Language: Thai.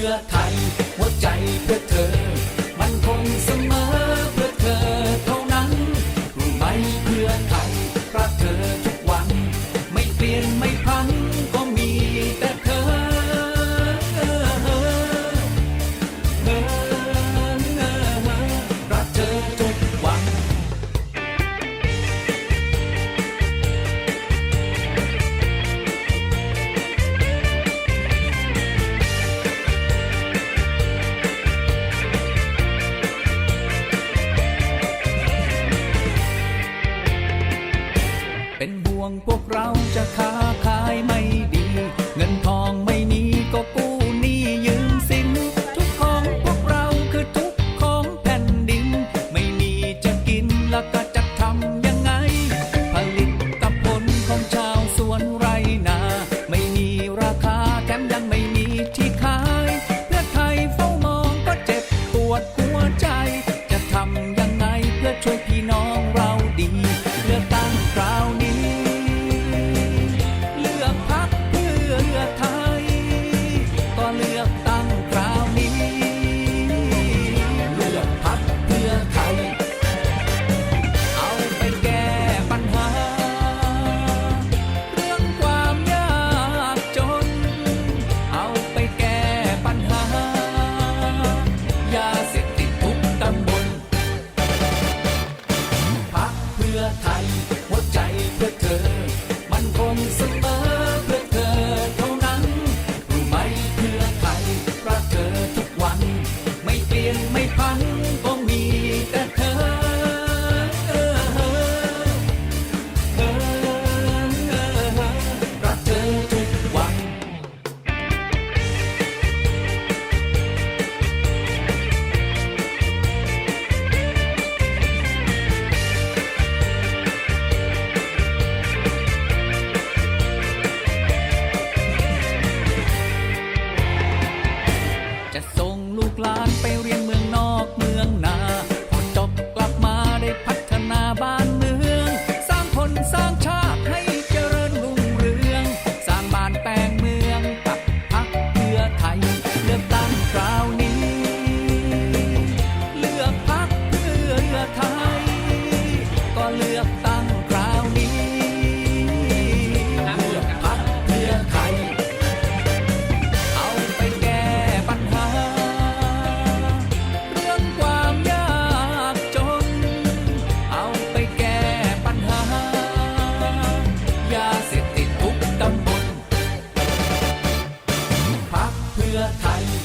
รือไทย เป็นห่วงพวกเราจะค้าขายไม่ดี เงินทองไม่มีก็กู้ up. ไปเรียน Teil.